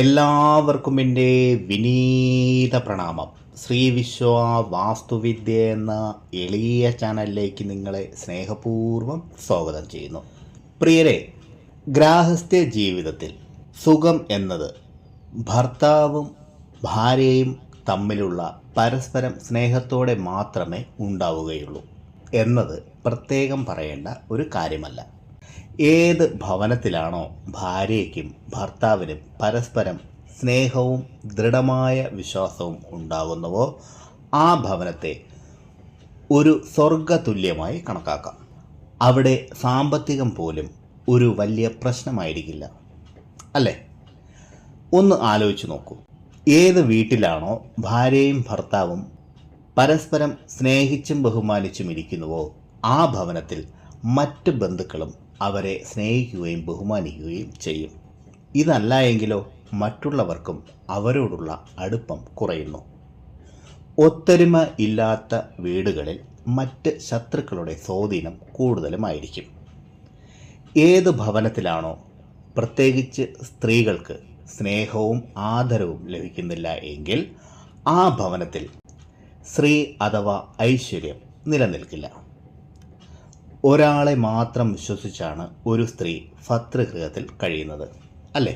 എല്ലാവർക്കും എന്റെ വിനീത പ്രണാമം. ശ്രീ വിശ്വ വാസ്തുവിദ്യ എന്ന എളിയ ചാനലിലേക്ക് നിങ്ങളെ സ്നേഹപൂർവം സ്വാഗതം ചെയ്യുന്നു. പ്രിയരെ ഗ്രാഹസ്ഥ്യ ജീവിതത്തിൽ സുഖം എന്നത് ഭർത്താവും ഭാര്യയും തമ്മിലുള്ള പരസ്പരം സ്നേഹത്തോടെ മാത്രമേ ഉണ്ടാവുകയുള്ളൂ എന്നത് പ്രത്യേകം പറയേണ്ട ഒരു കാര്യമല്ല. ഏത് ഭവനത്തിലാണോ ഭാര്യയ്ക്കും ഭർത്താവിനും പരസ്പരം സ്നേഹവും ദൃഢമായ വിശ്വാസവും ഉണ്ടാകുന്നുവോ ആ ഭവനത്തെ ഒരു സ്വർഗതുല്യമായി കണക്കാക്കാം. അവിടെ സാമ്പത്തികം പോലും ഒരു വലിയ പ്രശ്നമായിരിക്കില്ല. അല്ലേ? ഒന്ന് ആലോചിച്ച് നോക്കൂ. ഏത് വീട്ടിലാണോ ഭാര്യയും ഭർത്താവും പരസ്പരം സ്നേഹിച്ചും ബഹുമാനിച്ചും ഇരിക്കുന്നുവോ ആ ഭവനത്തിൽ മറ്റ് ബന്ധുക്കളും അവരെ സ്നേഹിക്കുകയും ബഹുമാനിക്കുകയും ചെയ്യും. ഇതല്ല എങ്കിലോ മറ്റുള്ളവർക്കും അവരോടുള്ള അടുപ്പം കുറയുന്നു. ഒത്തൊരുമ ഇല്ലാത്ത വീടുകളിൽ മറ്റ് ശത്രുക്കളുടെ സ്വാധീനം കൂടുതലുമായിരിക്കും. ഏത് ഭവനത്തിലാണോ പ്രത്യേകിച്ച് സ്ത്രീകൾക്ക് സ്നേഹവും ആദരവും ലഭിക്കുന്നില്ല എങ്കിൽ ആ ഭവനത്തിൽ സ്ത്രീ അഥവാ ഐശ്വര്യം നിലനിൽക്കില്ല. ഒരാളെ മാത്രം വിശ്വസിച്ചാണ് ഒരു സ്ത്രീ ഭർതൃഗൃഹത്തിൽ കഴിയുന്നത് അല്ലേ?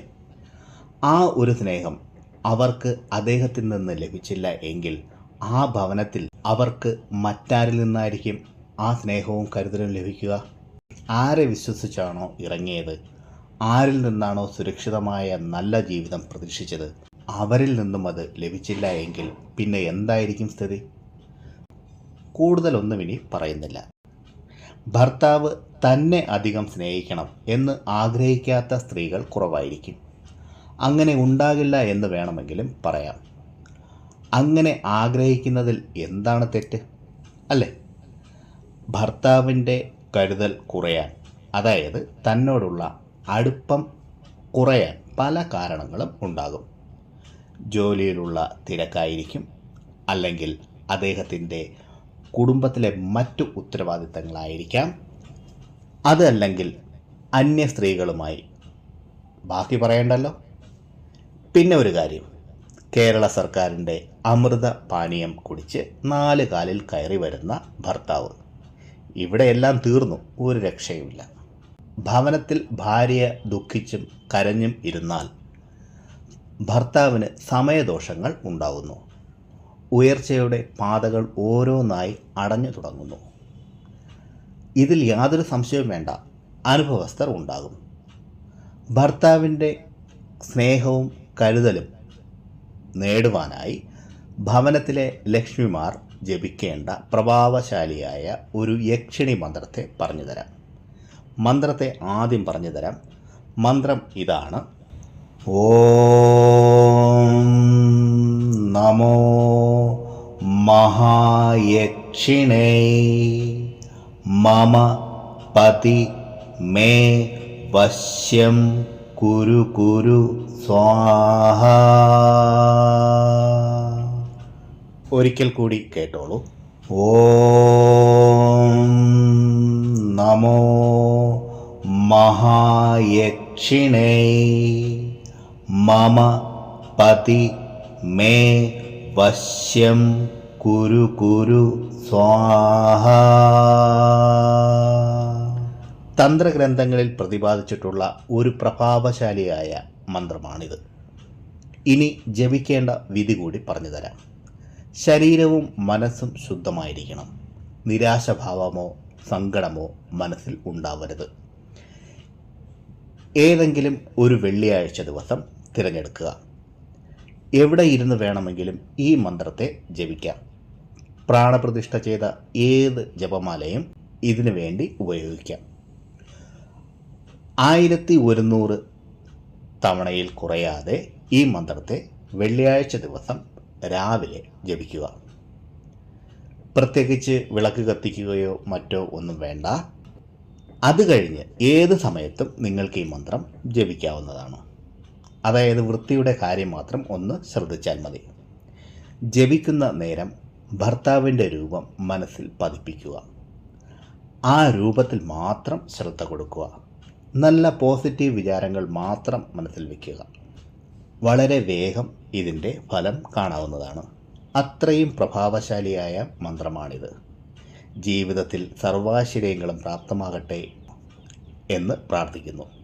ആ ഒരു സ്നേഹം അവർക്ക് അദ്ദേഹത്തിൽ നിന്ന് ലഭിച്ചില്ല എങ്കിൽ ആ ഭവനത്തിൽ അവർക്ക് മറ്റാരിൽ നിന്നായിരിക്കും ആ സ്നേഹവും കരുതലും ലഭിക്കുക? ആരെ വിശ്വസിച്ചാണോ ഇറങ്ങിയത്? ആരിൽ നിന്നാണോ സുരക്ഷിതമായ നല്ല ജീവിതം പ്രതീക്ഷിച്ചത്? അവരിൽ നിന്നും അത് ലഭിച്ചില്ല എങ്കിൽ പിന്നെ എന്തായിരിക്കും സ്ഥിതി? കൂടുതലൊന്നും ഇനി പറയുന്നില്ല. ഭർത്താവ് തന്നെ അധികം സ്നേഹിക്കണം എന്ന് ആഗ്രഹിക്കാത്ത സ്ത്രീകൾ കുറവായിരിക്കും. അങ്ങനെ ഉണ്ടാകില്ല എന്ന് വേണമെങ്കിലും പറയാം. അങ്ങനെ ആഗ്രഹിക്കുന്നതിൽ എന്താണ് തെറ്റ്? അല്ലേ? ഭർത്താവിന്റെ കരുതൽ കുറയാൻ അതായത് തന്നോടുള്ള അടുപ്പം കുറയാൻ പല കാരണങ്ങളും ഉണ്ടാകും. ജോലിയിലുള്ള തിരക്കായിരിക്കും അല്ലെങ്കിൽ അദ്ദേഹത്തിന്റെ കുടുംബത്തിലെ മറ്റു ഉത്തരവാദിത്തങ്ങളായിരിക്കാം. അതല്ലെങ്കിൽ അന്യ സ്ത്രീകളുമായി ബാക്കി പറയണ്ടല്ലോ. പിന്നെ ഒരു കാര്യം. കേരള സർക്കാരിന്റെ അമൃത പാനീയം കുടിച്ച് നാല് കാലിൽ കയറി വരുന്ന ഭർത്താവ്. ഇവിടെയെല്ലാം തീർന്നു. ഒരു രക്ഷയുമില്ല. ഭവനത്തിൽ ഭാര്യ ദുഃഖിച്ചും കരഞ്ഞും ഇരുന്നാൽ ഭർത്താവിന് സമയദോഷങ്ങൾ ഉണ്ടാകുന്നു ഉയർച്ചയുടെ പാതകൾ ഓരോന്നായി അടഞ്ഞു തുടങ്ങുന്നു. ഇതിൽ യാതൊരു സംശയവും വേണ്ട. അനുഭവസ്ഥർ ഉണ്ടാകും. ഭർത്താവിന്റെ സ്നേഹവും കരുതലും നേടുവാനായി ഭവനത്തിലെ ലക്ഷ്മിമാർ ജപിക്കേണ്ട പ്രഭാവശാലിയായ ഒരു യക്ഷിണി മന്ത്രത്തെ പറഞ്ഞുതരാം. മന്ത്രത്തെ ആദ്യം പറഞ്ഞുതരാം. മന്ത്രം ഇതാണ്. ഓം നമോ മഹായക്ഷിണേ. മമ പതി മേ വശ്യം കുരു കുരു സ്വാഹ. ഒരിക്കൽ കൂടി കേട്ടോളൂ. ഓം നമോ മഹായക്ഷിണേ. മമ പതി മേ വശ്യം കുരു കുരു സ്വാഹ. തന്ത്രഗ്രന്ഥങ്ങളിൽ പ്രതിപാദിച്ചിട്ടുള്ള ഒരു പ്രഭാവശാലിയായ മന്ത്രമാണിത്. ഇനി ജപിക്കേണ്ട വിധി കൂടി പറഞ്ഞു തരാം. ശരീരവും മനസ്സും ശുദ്ധമായിരിക്കണം. നിരാശഭാവമോ സങ്കടമോ മനസ്സിൽ ഉണ്ടാവരുത്. ഏതെങ്കിലും ഒരു വെള്ളിയാഴ്ച ദിവസം തിരഞ്ഞെടുക്കുക. എവിടെ ഇരുന്ന് വേണമെങ്കിലും ഈ മന്ത്രത്തെ ജപിക്കാം. പ്രാണപ്രതിഷ്ഠ ചെയ്ത ഏത് ജപമാലയും ഇതിനു വേണ്ടി ഉപയോഗിക്കാം. ആയിരത്തി ഒരുന്നൂറ് തവണയിൽ കുറയാതെ ഈ മന്ത്രത്തെ വെള്ളിയാഴ്ച ദിവസം രാവിലെ ജപിക്കുക. പ്രത്യേകിച്ച് വിളക്ക് കത്തിക്കുകയോ മറ്റോ ഒന്നും വേണ്ട. അത് കഴിഞ്ഞ് ഏത് സമയത്തും നിങ്ങൾക്ക് ഈ മന്ത്രം ജപിക്കാവുന്നതാണ്. അതായത് വൃത്തിയുടെ കാര്യം മാത്രം ഒന്ന് ശ്രദ്ധിച്ചാൽ മതി. ജപിക്കുന്ന നേരം ഭർത്താവിന്റെ രൂപം മനസ്സിൽ പതിപ്പിക്കുക. ആ രൂപത്തിൽ മാത്രം ശ്രദ്ധ കൊടുക്കുക. നല്ല പോസിറ്റീവ് വിചാരങ്ങൾ മാത്രം മനസ്സിൽ വയ്ക്കുക. വളരെ വേഗം ഇതിന്റെ ഫലം കാണാവുന്നതാണ്. അത്രയും പ്രഭാവശാലിയായ മന്ത്രമാണിത്. ജീവിതത്തിൽ സർവാശ്ചര്യങ്ങളും പ്രാപ്തമാകട്ടെ എന്ന് പ്രാർത്ഥിക്കുന്നു.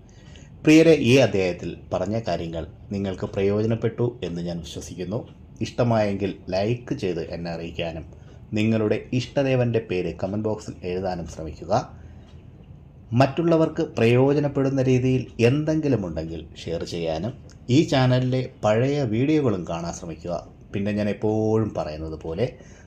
പ്രിയരെ ഈ അധ്യായത്തിൽ പറഞ്ഞ കാര്യങ്ങൾ നിങ്ങൾക്ക് പ്രയോജനപ്പെട്ടു എന്ന് ഞാൻ വിശ്വസിക്കുന്നു. ഇഷ്ടമായെങ്കിൽ ലൈക്ക് ചെയ്ത് എന്നെ അറിയിക്കാനും നിങ്ങളുടെ ഇഷ്ടദേവന്റെ പേര് കമന്റ് ബോക്സിൽ എഴുതാനും ശ്രമിക്കുക. മറ്റുള്ളവർക്ക് പ്രയോജനപ്പെടുന്ന രീതിയിൽ എന്തെങ്കിലും ഉണ്ടെങ്കിൽ ഷെയർ ചെയ്യാനും ഈ ചാനലിലെ പഴയ വീഡിയോകളും കാണാൻ ശ്രമിക്കുക. പിന്നെ ഞാൻ എപ്പോഴും പറയുന്നത് പോലെ